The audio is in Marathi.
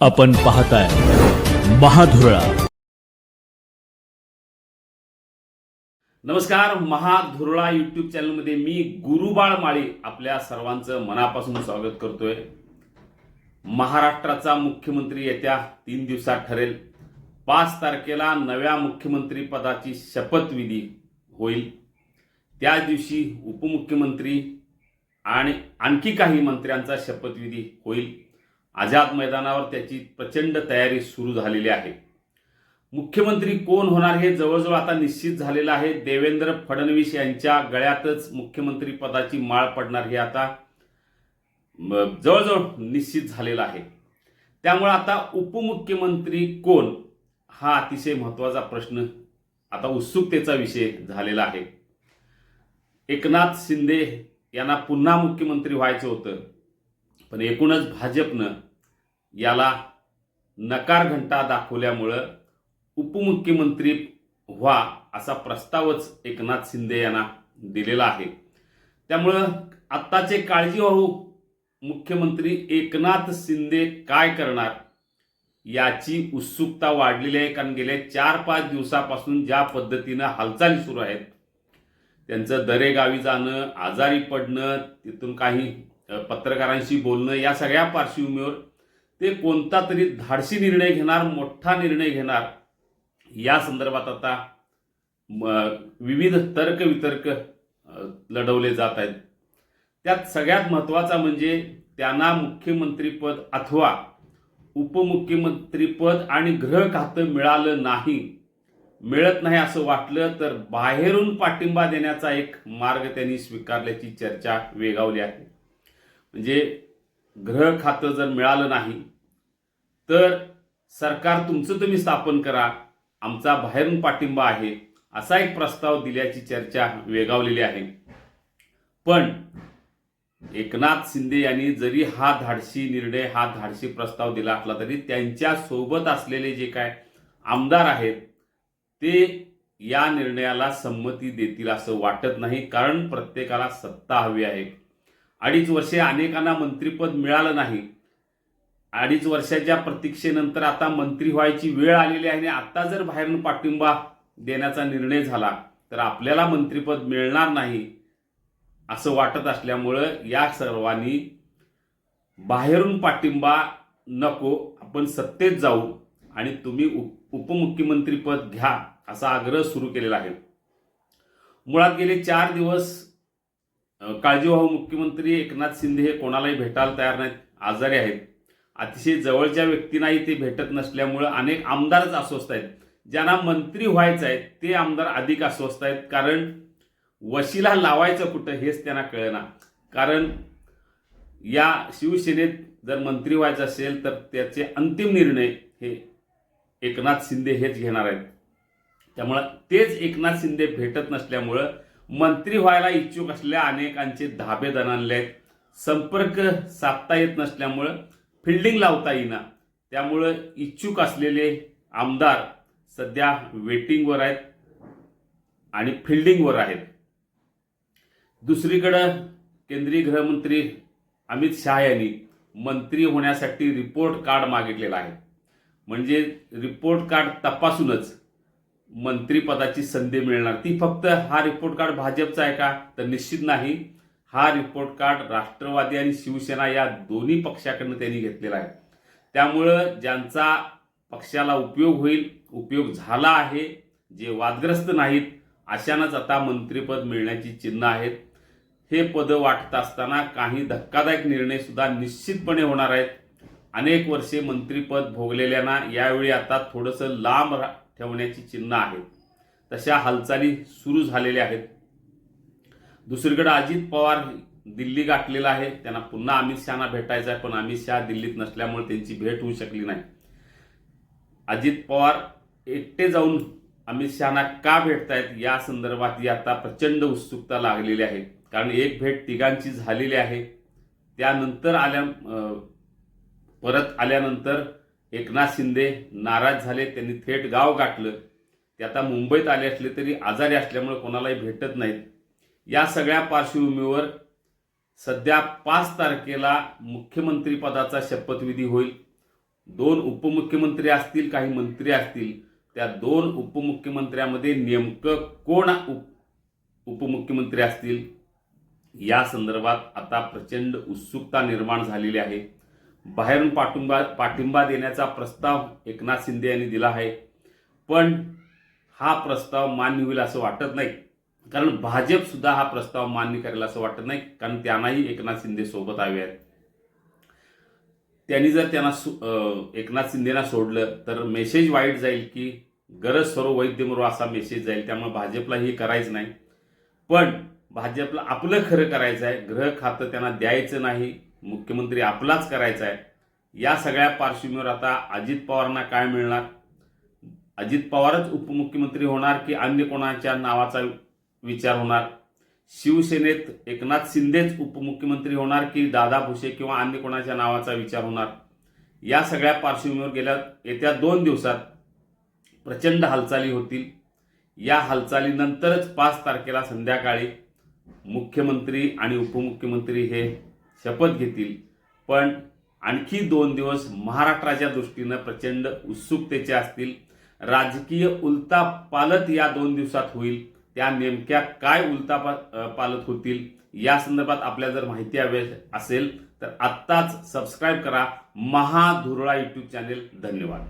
आपण पाहताय महाधुरळा. नमस्कार महाधुरळा युट्यूब चॅनलमध्ये मी गुरुबाळ माळी आपल्या सर्वांचं मनापासून स्वागत करतोय. महाराष्ट्राचा मुख्यमंत्री येत्या तीन दिवसात ठरेल. पाच तारखेला नव्या मुख्यमंत्री पदाची शपथविधी होईल. त्या दिवशी उपमुख्यमंत्री आणि आणखी काही मंत्र्यांचा शपथविधी होईल. आझाद मैदानावर त्याची प्रचंड तयारी सुरू झालेली आहे. मुख्यमंत्री कोण होणार हे जवळजवळ आता निश्चित झालेलं आहे. देवेंद्र फडणवीस यांच्या गळ्यातच मुख्यमंत्री पदाची माळ पडणार हे आता जवळजवळ निश्चित झालेलं आहे. त्यामुळे आता उपमुख्यमंत्री कोण हा अतिशय महत्त्वाचा प्रश्न आता उत्सुकतेचा विषय झालेला आहे. एकनाथ शिंदे यांना पुन्हा मुख्यमंत्री व्हायचं होतं पण एकूणच भाजपनं याला नकार घंटा दाखवल्यामुळं उपमुख्यमंत्री व्हा असा प्रस्तावच एकनाथ शिंदे यांना दिलेला आहे. त्यामुळं आत्ताचे काळजीवाहू मुख्यमंत्री एकनाथ शिंदे काय करणार? याची उत्सुकता वाढलेली आहे कारण गेल्या चार पाच दिवसापासून ज्या पद्धतीनं हालचाली सुरू आहेत त्यांचं दरेगावी जाणं आजारी पडणं तिथून काही पत्रकारांशी बोलणं या सगळ्या पार्श्वभूमीवर ते कोणता तरी धाडसी निर्णय घेणार मोठा निर्णय घेणार या संदर्भात आता विविध तर्कवितर्क लढवले जात आहेत. त्यात सगळ्यात महत्त्वाचा म्हणजे त्यांना मुख्यमंत्रीपद अथवा उपमुख्यमंत्रीपद आणि ग्रह खातं मिळालं नाही मिळत नाही असं वाटलं तर बाहेरून पाठिंबा देण्याचा एक मार्ग त्यांनी स्वीकारल्याची चर्चा वेगावली आहे. म्हणजे ग्रह खातं जर मिळालं नाही तर सरकार तुमचं तुम्ही स्थापन करा. आमचा बाहेरून पाठिंबा आहे. असा एक प्रस्ताव दिल्याची चर्चा वेगावलेली आहे. पण एकनाथ शिंदे यांनी जरी हा धाडशी निर्णय हा धाडशी प्रस्ताव दिला असला तरी त्यांच्यासोबत असलेले जे काय आमदार आहेत ते या निर्णयाला संमती देतील असं वाटत नाही. कारण प्रत्येकाला सत्ता हवी आहे. अडीच वर्षे अनेकांना मंत्रिपद मिळालं नाही. अडीच वर्षाच्या प्रतीक्षेनंतर आता मंत्री व्हायची वेळ आलेली आहे आणि आता जर बाहेरून पाठिंबा देण्याचा निर्णय झाला तर आपल्याला मंत्रिपद मिळणार नाही असं वाटत असल्यामुळं या सर्वांनी बाहेरून पाठिंबा नको आपण सत्तेत जाऊ आणि तुम्ही उप उपमुख्यमंत्रीपद घ्या असा आग्रह सुरू केलेला आहे. मुळात गेले चार दिवस काळजीवाहू मुख्यमंत्री एकनाथ शिंदे हे कोणालाही भेटायला तयार नाहीत आजारी आहेत. अतिशय जवळच्या व्यक्तींनाही ते भेटत नसल्यामुळं अनेक आमदारच अस्वस्थ आहेत. ज्यांना मंत्री व्हायचं आहे ते आमदार अधिक अस्वस्थ आहेत. कारण वशीला लावायचं कुठं हेच त्यांना कळेना. कारण या शिवसेनेत जर मंत्री व्हायचं असेल तर त्याचे अंतिम निर्णय हे एकनाथ शिंदे हेच घेणार आहेत. त्यामुळं तेच एकनाथ शिंदे भेटत नसल्यामुळं मंत्री व्हायला इच्छुक असलेल्या अनेकांचे धाबे दणाणले आहेत. संपर्क साधता येत नसल्यामुळं फिल्डिंग लावता येईना. त्यामुळं इच्छुक असलेले आमदार सध्या वेटिंगवर आहेत आणि फिल्डिंगवर आहेत. दुसरीकडं केंद्रीय गृहमंत्री अमित शहा यांनी मंत्री होण्यासाठी रिपोर्ट कार्ड मागितलेलं आहे. म्हणजे रिपोर्ट कार्ड तपासूनच मंत्रिपदाची संधी मिळणार. ती फक्त हा रिपोर्ट कार्ड भाजपचा आहे का? तर निश्चित नाही. हा रिपोर्ट कार्ड राष्ट्रवादी आणि शिवसेना या दोन्ही पक्षाकडनं त्यांनी घेतलेला आहे. त्यामुळं ज्यांचा पक्षाला उपयोग होईल उपयोग झाला आहे जे वादग्रस्त नाहीत अशानंच आता मंत्रिपद मिळण्याची चिन्ह आहेत. हे पदं वाटत असताना काही धक्कादायक निर्णय सुद्धा निश्चितपणे होणार आहेत. अनेक वर्षे मंत्रिपद भोगलेल्यांना यावेळी आता थोडंसं लांब रा- ठेवण्याची चिन्ह आहेत. तशा हालचाली सुरू झालेल्या आहेत. दुसरीकडे अजित पवार दिल्ली गाठलेला आहे. त्यांना पुन्हा अमित शहाना भेटायचं आहे पण अमित शहा दिल्लीत नसल्यामुळे त्यांची भेट होऊ शकली नाही. अजित पवार एकटे जाऊन अमित शहाना का भेटतायत? या संदर्भात ही आता प्रचंड उत्सुकता लागलेली आहे. कारण एक भेट तिघांची झालेली आहे. त्यानंतर आल्या परत आल्यानंतर एकनाथ शिंदे नाराज झाले. त्यांनी थेट गाव गाठलं. ते आता मुंबईत आले असले तरी आजारी असल्यामुळे कोणालाही भेटत नाहीत. या सगळ्या पार्श्वभूमीवर सध्या पाच तारखेला मुख्यमंत्रीपदाचा शपथविधी होईल. दोन उपमुख्यमंत्री असतील काही मंत्री असतील. त्या दोन उपमुख्यमंत्र्यामध्ये नेमकं कोण उप उपमुख्यमंत्री असतील? या संदर्भात आता प्रचंड उत्सुकता निर्माण झालेली आहे. बाहेरून पाठिंबा पाठिंबा देण्याचा प्रस्ताव एकनाथ शिंदे यांनी दिला आहे. पण हा प्रस्ताव मान्य होईल असं वाटत नाही. कारण भाजप सुद्धा हा प्रस्ताव मान्य करेल असं वाटत नाही कारण त्यांनाही एकनाथ शिंदे सोबत हवे आहेत. त्यांनी जर त्यांना एकनाथ शिंदेना सोडलं तर मेसेज वाईट जाईल की गरज सर्व वैद्यमरो असा मेसेज जाईल त्यामुळे भाजपला हे करायचं नाही. पण भाजपला आपलं खरं करायचं आहे ग्रह खातं त्यांना द्यायचं नाही मुख्यमंत्री आपलाच करायचा आहे. या सगळ्या पार्श्वभूमीवर आता अजित पवारांना काय मिळणार? अजित पवारच उपमुख्यमंत्री होणार की अन्य कोणाच्या नावाचा विचार होणार. शिवसेनेत एकनाथ शिंदेच उपमुख्यमंत्री होणार की दादा भुसे किंवा अन्य कोणाच्या नावाचा विचार होणार? या सगळ्या पार्श्वभूमीवर गेल्या येत्या दोन दिवसात प्रचंड हालचाली होतील. या हालचालीनंतरच पाच तारखेला संध्याकाळी मुख्यमंत्री आणि उपमुख्यमंत्री हे शपथ घेतील. पण आणखी दोन दिवस महाराष्ट्राच्या दृष्टीनं प्रचंड उत्सुकतेचे असतील. राजकीय उलता पालत या दोन दिवसात होईल. त्या नेमक्या काय उलता पालत होतील? या संदर्भात आपल्याला जर माहिती हवी असेल तर आत्ताच सबस्क्राईब करा. महाधुरळा युट्यूब चॅनेल धन्यवाद.